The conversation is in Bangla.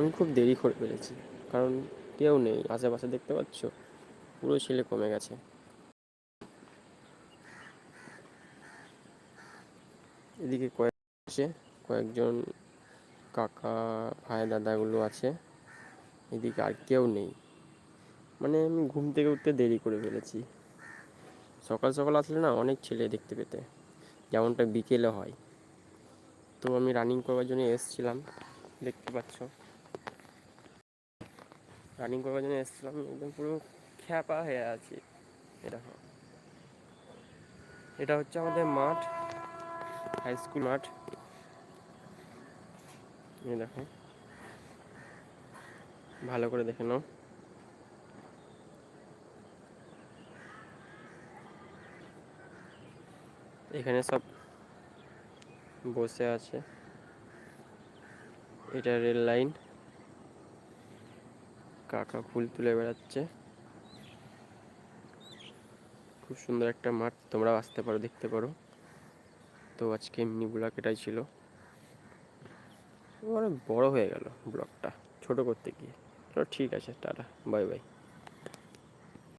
আমি খুব দেরি করে ফেলেছি। কারণ কেউ নেই, আশেপাশে দেখতে পাচ্ছ? পুরো ছেলে কমে গেছে। এদিকে কয়েক আছে, কয়েকজন কাকা, ভাই, দাদাগুলো আছে। এদিকে আর কেউ নেই। মানে আমি ঘুম থেকে উঠতে দেরি করে ফেলেছি। সকাল সকাল আসলে না অনেক ছেলে দেখতে পেতে। যেমনটা বিকেলে হয়। তো আমি রানিং করবার জন্য এসেছিলাম। দেখতে পাচ্ছ? রানিং করবার জন্য এসেছিলাম, একদম পুরো খ্যাপা হয়ে আছি। এটা এটা হচ্ছে আমাদের মাঠ হাই স্কুল মাঠ। দেখো। ভালো করে দেখে নাও। এখানে সব বসে আছে। এটা রেল লাইন। কাকা ফুল তুলে বেড়াচ্ছে। খুব সুন্দর একটা মাঠ তোমরা আসতে পারো, দেখতে পারো। তো আজকে এমনি ব্লক এটাই ছিল। অনেক বড় হয়ে গেল ব্লকটা, ছোট করতে গিয়ে। ঠিক আছে, টাটা, বাই বাই।